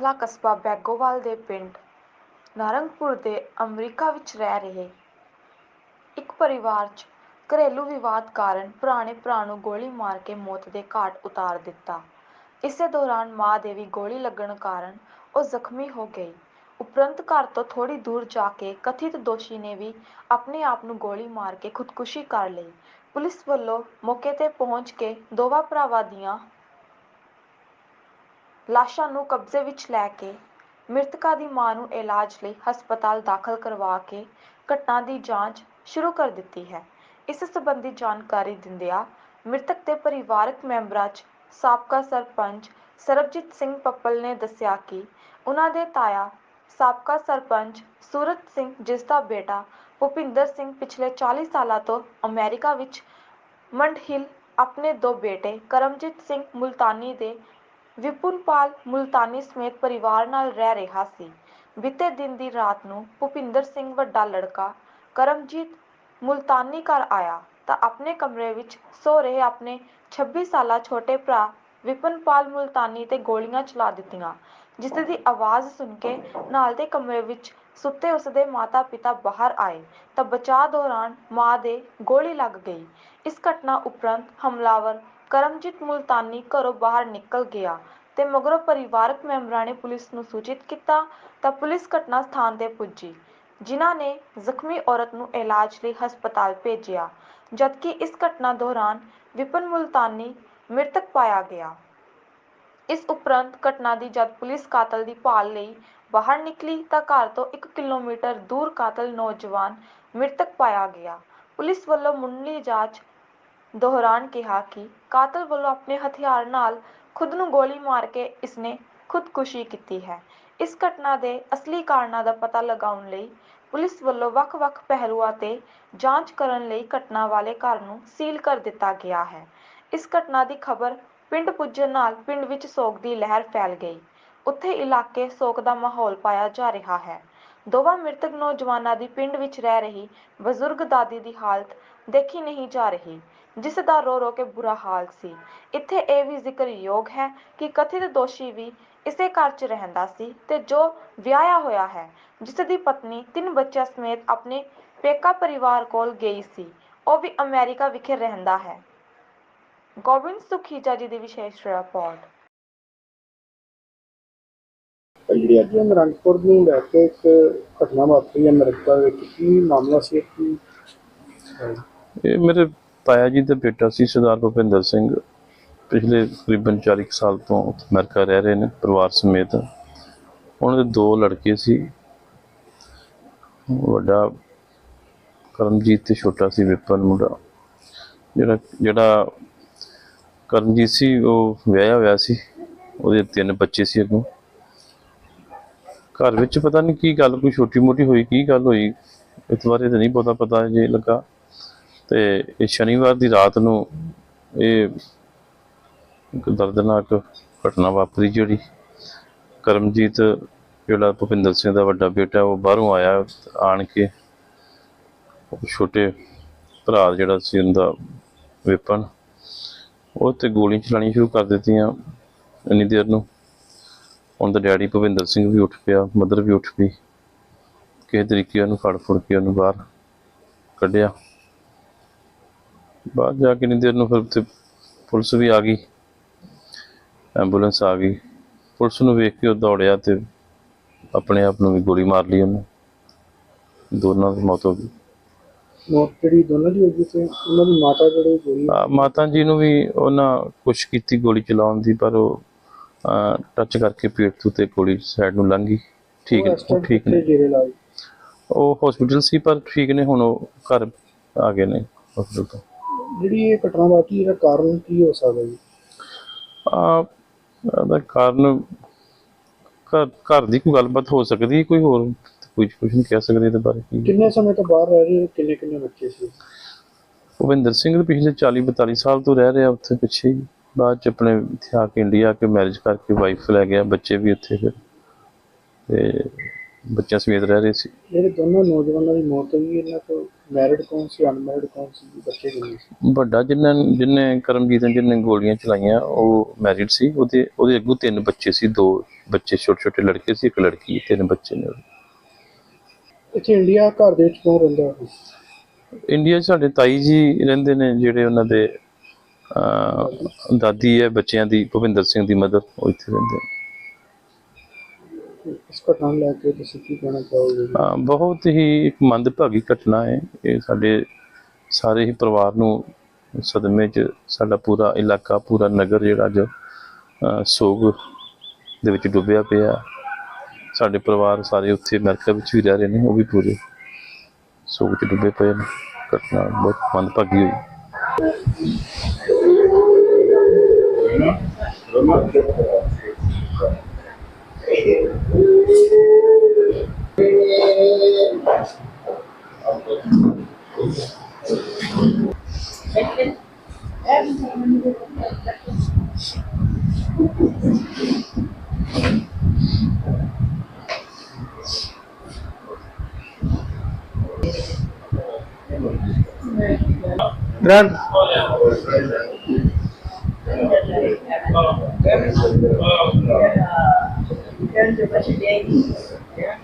ਕਪੂਰਥਲਾ ਕਸਬਾ ਬੈਗੋਵਾਲ ਦੇ ਪਿੰਡ ਨਾਰੰਗਪੁਰ ਦੇ ਅਮਰੀਕਾ ਵਿੱਚ ਰਹਿ ਰਹੇ। ਇੱਕ ਪਰਿਵਾਰ 'ਚ ਘਰੇਲੂ ਵਿਵਾਦ ਕਾਰਨ ਭਰਾ ਭਰਾ ਨੂੰ ਗੋਲੀ ਮਾਰ ਕੇ ਮੌਤ ਦੇ ਘਾਟ ਉਤਾਰ ਦਿੱਤਾ। ਇਸੇ ਦੌਰਾਨ ਮਾਂ ਦੇ ਵੀ ਗੋਲੀ ਲੱਗਣ ਕਾਰਨ ਉਹ ਜ਼ਖਮੀ ਹੋ ਗਈ। ਉਪਰੰਤ ਘਰ ਤੋਂ ਥੋੜੀ ਦੂਰ ਜਾ ਕੇ ਕਥਿਤ ਦੋਸ਼ੀ ਨੇ ਵੀ ਆਪਣੇ ਆਪ ਨੂੰ ਗੋਲੀ ਮਾਰ ਕੇ ਖੁਦਕੁਸ਼ੀ ਕਰ ਲਈ। ਪੁਲਿਸ ਵੱਲੋਂ ਮੌਕੇ ਤੇ ਪਹੁੰਚ ਕੇ ਦੋਵਾਂ ਭਰਾਵਾਂ ਦੀਆਂ ਲਾਸ਼ਾਂ ਨੂੰ ਕਬਜ਼ੇ ਵਿੱਚ ਲੈ ਕੇ ਮ੍ਰਿਤਕਾਂ ਦੀ ਮਾਂ ਨੂੰ ਇਲਾਜ ਲਈ ਹਸਪਤਾਲ ਦਾਖਲ ਕਰਵਾ ਕੇ ਘਟਨਾ ਦੀ ਜਾਂਚ ਸ਼ੁਰੂ ਕਰ ਦਿੱਤੀ ਹੈ। ਇਸ ਸੰਬੰਧੀ ਜਾਣਕਾਰੀ ਦਿੰਦਿਆਂ ਮ੍ਰਿਤਕ ਦੇ ਪਰਿਵਾਰਕ ਮੈਂਬਰਾਂ 'ਚ ਸਾਬਕਾ ਸਰਪੰਚ ਸਰਬਜੀਤ ਸਿੰਘ ਪੱਪਲ ਨੇ ਦੱਸਿਆ ਕਿ ਉਹਨਾਂ ਦੇ ਤਾਇਆ ਸਾਬਕਾ ਸਰਪੰਚ ਸੂਰਤ ਸਿੰਘ, ਜਿਸ ਦਾ ਬੇਟਾ ਭੁਪਿੰਦਰ ਸਿੰਘ ਪਿਛਲੇ 40 ਸਾਲਾਂ ਤੋਂ ਅਮਰੀਕਾ ਵਿੱਚ ਮੰਡ ਹਿੱਲ ਆਪਣੇ ਦੋ ਬੇਟੇ ਕਰਮਜੀਤ ਸਿੰਘ ਮੁਲਤਾਨੀ ਦੇ ਵਿਪੁਲਪਾਲ ਮੁਲਤਾਨੀ ਸਮੇਤ ਪਰਿਵਾਰ ਨਾਲ ਰਹਿ ਰਿਹਾ ਸੀ। ਬੀਤੇ ਦਿਨ ਦੀ ਰਾਤ ਨੂੰ ਭੁਪਿੰਦਰ ਸਿੰਘ ਵੱਡਾ ਲੜਕਾ ਕਰਮਜੀਤ ਮੁਲਤਾਨੀ ਘਰ ਆਇਆ ਤਾਂ ਆਪਣੇ ਕਮਰੇ ਵਿੱਚ ਸੋ ਰਹੇ ਆਪਣੇ 26 ਸਾਲਾ ਛੋਟੇ ਭਰਾ ਵਿਪਨਪਾਲ ਮੁਲਤਾਨੀ ਤੇ ਗੋਲੀਆਂ ਚਲਾ ਦਿੱਤੀਆਂ ਜਿਸ ਦੀ ਆਵਾਜ਼ ਸੁਣ ਕੇ ਨਾਲ ਦੇ ਕਮਰੇ ਵਿੱਚ ਸੁੱਤੇ ਉਸਦੇ ਮਾਤਾ-ਪਿਤਾ ਬਾਹਰ ਆਏ ਤਾਂ ਬਚਾਅ ਦੌਰਾਨ ਮਾਂ ਦੇ ਗੋਲੀ ਲੱਗ ਗਈ। ਇਸ ਘਟਨਾ ਉਪਰੰਤ ਹਮਲਾਵਰ ਕਰਮਜੀਤ ਮੁਲਤਾਨੀ ਘਰੋਂ ਬਾਹਰ ਨਿਕਲ ਗਿਆ ਤੇ ਮਗਰੋਂ ਪਰਿਵਾਰਕ ਮੈਂਬਰਾਂ ਨੇ ਪੁਲਿਸ ਨੂੰ ਸੂਚਿਤ ਕੀਤਾ ਤਾਂ ਪੁਲਿਸ ਘਟਨਾ ਸਥਾਨ ਤੇ ਪੁੱਜੀ, ਜਿਨ੍ਹਾਂ ਨੇ ਜ਼ਖਮੀ ਔਰਤ ਨੂੰ ਇਲਾਜ ਲਈ ਹਸਪਤਾਲ ਭੇਜਿਆ, ਜਦਕਿ ਇਸ ਘਟਨਾ ਦੌਰਾਨ ਵਿਪਨ ਮੁਲਤਾਨੀ ਮ੍ਰਿਤਕ ਪਾਇਆ ਗਿਆ। ਇਸ ਉਪਰੰਤ ਘਟਨਾ ਦੀ ਜਦ ਪੁਲਿਸ ਕਾਤਲ ਦੀ ਭਾਲ ਲਈ ਬਾਹਰ ਨਿਕਲੀ ਤਾਂ ਘਰ ਤੋਂ 1 ਕਿਲੋਮੀਟਰ ਦੂਰ ਕਾਤਲ ਨੌਜਵਾਨ ਮ੍ਰਿਤਕ ਪਾਇਆ ਗਿਆ। ਪੁਲਿਸ ਵੱਲੋਂ ਮੁੱਢਲੀ ਜਾਂਚ ਦੌਰਾਨ ਕਿਹਾ ਕਿ ਕਾਤਲ ਵੱਲੋਂ ਆਪਣੇ ਹਥਿਆਰ ਨਾਲ ਖੁਦ ਨੂੰ ਗੋਲੀ ਮਾਰ ਕੇ ਇਸਨੇ ਖੁਦਕੁਸ਼ੀ ਕੀਤੀ ਹੈ। ਇਸ ਘਟਨਾ ਦੇ ਅਸਲੀ ਕਾਰਨਾਂ ਦਾ ਪਤਾ ਲਗਾਉਣ ਲਈ ਪੁਲਿਸ ਵੱਲੋਂ ਵੱਖ-ਵੱਖ ਪਹਿਲੂਆਂ ਤੇ ਜਾਂਚ ਕਰਨ ਲਈ ਘਟਨਾ ਵਾਲੇ ਘਰ ਨੂੰ ਸੀਲ ਕਰ ਦਿੱਤਾ ਗਿਆ ਹੈ। ਇਸ ਘਟਨਾ ਦੀ ਖਬਰ ਪਿੰਡ ਪੁੱਜਣ ਨਾਲ ਪਿੰਡ ਵਿੱਚ ਸੋਗ ਦੀ ਲਹਿਰ ਫੈਲ ਗਈ। ਉੱਥੇ ਇਲਾਕੇ ਸੋਗ ਦਾ ਮਾਹੌਲ ਪਾਇਆ ਜਾ ਰਿਹਾ ਹੈ। ਦੋਵਾਂ ਮ੍ਰਿਤਕ ਨੌਜਵਾਨਾਂ ਦੀ ਪਿੰਡ ਵਿੱਚ ਰਹਿ ਰਹੀ ਬਜ਼ੁਰਗ ਦਾਦੀ ਦੀ ਹਾਲਤ ਦੇਖੀ ਨਹੀਂ ਜਾ ਰਹੀ। ਜਿਸ ਦਾ ਰੋ ਰੋ ਕੇ ਬੁਰਾ ਹਾਲ ਸੀ। ਇੱਥੇ ਇਹ ਵੀ ਜ਼ਿਕਰਯੋਗ ਹੈ ਕਿ ਕਥਿਤ ਦੋਸ਼ੀ ਵੀ ਇਸੇ ਘਰ 'ਚ ਰਹਿੰਦਾ ਸੀ ਤੇ ਜੋ ਵਿਆਹਿਆ ਹੋਇਆ ਹੈ ਜਿਸ ਦੀ ਪਤਨੀ ਤਿੰਨ ਬੱਚਿਆਂ ਸਮੇਤ ਆਪਣੇ ਪੇਕਾ ਪਰਿਵਾਰ ਕੋਲ ਗਈ ਸੀ ਉਹ ਵੀ ਅਮਰੀਕਾ ਵਿਖੇ ਰਹਿੰਦਾ ਹੈ। ਗੋਬਿੰਦ ਸੁਖੀਜਾ ਜੀ ਦੀ ਵਿਸ਼ੇਸ਼ ਰਿਪੋਰਟ। ਜਿਹੜੀ ਅੱਜ ਨਰੰਗਪੁਰ ਨੂੰ ਲੈ ਕੇ ਇੱਕ ਘਟਨਾ ਵਾਪਰੀ ਹੈ ਅਮਰੀਕਾ ਵਿੱਚ ਕੀ ਮਾਮਲਾ ਸੀ ਕੀ ਇਹ ਮੇਰੇ ਤਾਇਆ ਜੀ ਦਾ ਬੇਟਾ ਸੀ ਸਰਦਾਰ ਭੁਪਿੰਦਰ ਸਿੰਘ। ਪਿਛਲੇ ਤਕਰੀਬਨ 40 ਕੁ ਸਾਲ ਤੋਂ ਉੱਥੇ ਅਮਰੀਕਾ ਰਹਿ ਰਹੇ ਨੇ ਪਰਿਵਾਰ ਸਮੇਤ। ਉਹਨਾਂ ਦੇ ਦੋ ਲੜਕੇ ਸੀ। ਵੱਡਾ ਕਰਮਜੀਤ ਤੇ ਛੋਟਾ ਸੀ ਵਿਪਨ ਮੁੰਡਾ। ਜਿਹੜਾ ਜਿਹੜਾ ਕਰਮਜੀਤ ਸੀ, ਉਹ ਵਿਆਹਿਆ ਹੋਇਆ ਸੀ। ਉਹਦੇ ਤਿੰਨ ਬੱਚੇ ਸੀ ਅੱਗੋਂ। ਘਰ ਵਿੱਚ ਪਤਾ ਨਹੀਂ ਕੀ ਗੱਲ, ਕੋਈ ਛੋਟੀ ਮੋਟੀ ਹੋਈ, ਕੀ ਗੱਲ ਹੋਈ? ਇਸ ਬਾਰੇ ਤਾਂ ਨਹੀਂ ਪਤਾ ਪਤਾ ਜੇ ਲੱਗਾ। ਤੇ ਇਹ ਸ਼ਨੀਵਾਰ ਦੀ ਰਾਤ ਨੂੰ ਇਹ ਇੱਕ ਦਰਦਨਾਕ ਘਟਨਾ ਵਾਪਰੀ ਜਿਹੜੀ ਕਰਮਜੀਤ ਜਿਹੜਾ ਭੁਪਿੰਦਰ ਸਿੰਘ ਦਾ ਵੱਡਾ ਬੇਟਾ ਉਹ ਬਾਹਰੋਂ ਆਇਆ ਆਣ ਕੇ ਛੋਟੇ ਭਰਾ ਜਿਹੜਾ ਸੀ ਉਹਦਾ ਵਿਪਨ, ਉਹ ਤੇ ਗੋਲੀਆਂ ਚਲਾਉਣੀਆਂ ਸ਼ੁਰੂ ਕਰ ਦਿੱਤੀਆਂ ਇੰਨੀ ਦੇਰ ਨੂੰ। ਉਹਨਾਂ ਦਾ ਡੈਡੀ ਭੁਪਿੰਦਰ ਸਿੰਘ ਵੀ ਉੱਠ ਪਿਆ, ਮਦਰ ਵੀ ਉੱਠ ਪਈ ਕਿਸੇ ਤਰੀਕੇ ਉਹਨੂੰ ਫੜ ਫੜ ਕੇ ਉਹਨੂੰ ਬਾਹਰ ਕੱਢਿਆ। ਬਾਹਰ ਜਾ ਕੇ ਨਹੀਂ ਦੇਰ ਨੂੰ ਫਿਰ ਤੇ ਪੁਲਿਸ ਵੀ ਆ ਗਈ। ਐਂਬੂਲੈਂਸ ਆ ਗਈ। ਪੁਲਿਸ ਨੂੰ ਵੇਖ ਕੇ ਉਹ ਦੌੜਿਆ ਤੇ ਆਪਣੇ ਆਪ ਨੂੰ ਵੀ ਗੋਲੀ ਮਾਰ ਲਈ ਉਹਨੇ। ਦੋਨਾਂ ਦੀ ਮੌਤ ਹੋ ਗਈ। ਮੌਤ ਜਿਹੜੀ ਦੋਨਾਂ ਦੀ ਹੋ ਗਈ ਸੀ ਉਹਨਾਂ ਦੀ ਮਾਤਾ ਜਿਹੜੇ ਗੋਲੀ ਮਾਤਾ ਜੀ ਨੂੰ ਵੀ ਉਹਨਾਂ ਕੋਸ਼ਿਸ਼ ਕੀਤੀ ਗੋਲੀ ਚਲਾਉਣ ਦੀ ਪਰ ਉਹ ਟੱਚ ਕਰਕੇ ਪੇਟ ਤੋਂ ਤੇ ਗੋਲੀ ਸਾਈਡ ਨੂੰ ਲੰਘ ਗਈ। ਠੀਕ time ਠੀਕ ਨੇ। ਉਹ ਹਸਪੀਟਲ ਸੀ ਪਰ ਠੀਕ ਨੇ ਹੁਣ ਉਹ ਘਰ ਆ ਗਏ ਨੇ ਹਸਪੀਟਲ ਤੋਂ। ਜਿਹੜੀ ਇਹ ਘਟਨਾ ਵਾਪਰੀ ਇਹਦਾ ਕਾਰਨ ਕੀ ਹੋ ਸਕਦਾ ਜੀ? ਆ ਦਾ ਕਾਰਨ ਘਰ ਘਰ ਦੀ ਕੋਈ ਗੱਲਬਾਤ ਹੋ ਸਕਦੀ ਹੈ, ਕੋਈ ਹੋਰ ਕੁਝ ਕੁਝ ਨਹੀਂ ਕਹਿ ਸਕਦੇ ਇਹਦੇ ਬਾਰੇ ਕਿੰਨੇ ਸਮੇਂ ਤੋਂ ਬਾਹਰ ਰਹਿ ਰਹੇ ਕਿੰਨੇ ਕਿੰਨੇ ਬੱਚੇ ਸੀ? ਭੁਪਿੰਦਰ ਸਿੰਘ ਦੇ ਪਿਛਲੇ 40 42 ਸਾਲ ਤੋਂ ਰਹਿ ਰਿਹਾ ਉੱਥੇ ਪਿੱਛੇ ਬਾਅਦ ਚ ਆਪਣੇ ਇੱਥੇ ਆ ਕੇ ਇੰਡੀਆ ਆ ਕੇ ਮੈਰਿਜ ਕਰਕੇ ਵਾਈਫ ਲੈ ਗਿਆ ਬੱਚੇ ਵੀ ਉੱਥੇ ਫਿਰ। ਤੇ ਬੱਚਿਆਂ ਸਮੇਤ ਰਹਿ ਰਹੇ ਸੀ। ਜਿਹੜੇ ਦੋਨੋਂ ਨੌਜਵਾਨਾਂ ਦੀ ਮੌਤ ਹੋਈ ਇਹਨਾਂ ਤੋਂ ਮੈਰਿਡ ਕੌਣ ਸੀ ਅਨਮੈਰਿਡ ਕੌਣ ਸੀ? ਬੱਚੇ ਕਿੰਨੇ ਸੀ? ਵੱਡਾ ਜਿੰਨਾਂ ਜਿਹਨੇ ਕਰਮਜੀਤ ਨੇ ਜਿਹਨੇ ਗੋਲੀਆਂ ਚਲਾਈਆਂ ਉਹ ਮੈਰਿਡ ਸੀ। ਉਹਦੇ ਉਹਦੇ ਅੱਗੋਂ ਤਿੰਨ ਬੱਚੇ ਸੀ ਦੋ ਬੱਚੇ ਛੋਟੇ ਛੋਟੇ ਲੜਕੇ ਸੀ ਇੱਕ ਲੜਕੀ ਤਿੰਨ ਬੱਚੇ ਨੇ ਉਹਦੇ। ਇੱਥੇ ਇੰਡੀਆ ਘਰ ਦੇ ਵਿੱਚ ਕੌਣ ਰਹਿੰਦਾ ਹੈ? ਇੰਡੀਆ 'ਚ ਸਾਡੇ ਤਾਈ ਜੀ ਰਹਿੰਦੇ ਨੇ ਜਿਹੜੇ ਉਹਨਾਂ ਦੇ ਅਹ, ਦਾਦੀ ਹੈ ਬੱਚਿਆਂ ਦੀ ਭੁਪਿੰਦਰ ਸਿੰਘ ਦੀ ਮਦਰ ਉਹ ਇੱਥੇ ਰਹਿੰਦੇ ਨੇ। ਇਸ ਘਟਨਾ ਨੂੰ ਲੈ ਕੇ ਤੁਸੀਂ ਕੀ ਕਹਿਣਾ ਚਾਹੋਗੇ? ਬਹੁਤ ਹੀ ਇੱਕ ਮੰਦਭਾਗੀ ਘਟਨਾ ਹੈ। ਇਹ ਸਾਡੇ ਸਾਰੇ ਹੀ ਪਰਿਵਾਰ ਨੂੰ ਸਦਮੇ 'ਚ ਸਾਡਾ ਪੂਰਾ ਇਲਾਕਾ ਪੂਰਾ ਨਗਰ ਜਿਹੜਾ ਅੱਜ ਅਹ, ਸੋਗ ਦੇ ਵਿੱਚ ਡੁੱਬਿਆ ਪਿਆ ਸਾਡੇ ਪਰਿਵਾਰ ਸਾਰੇ ਉੱਥੇ ਅਮਰੀਕਾ ਵਿੱਚ ਵੀ ਰਹਿ ਰਹੇ ਨੇ ਉਹ ਵੀ ਪੂਰੇ ਸੋਗ 'ਚ ਡੁੱਬੇ ਪਏ ਨੇ। ਘਟਨਾ ਬਹੁਤ ਮੰਦਭਾਗੀ ਹੋਈ। Grand. yeah.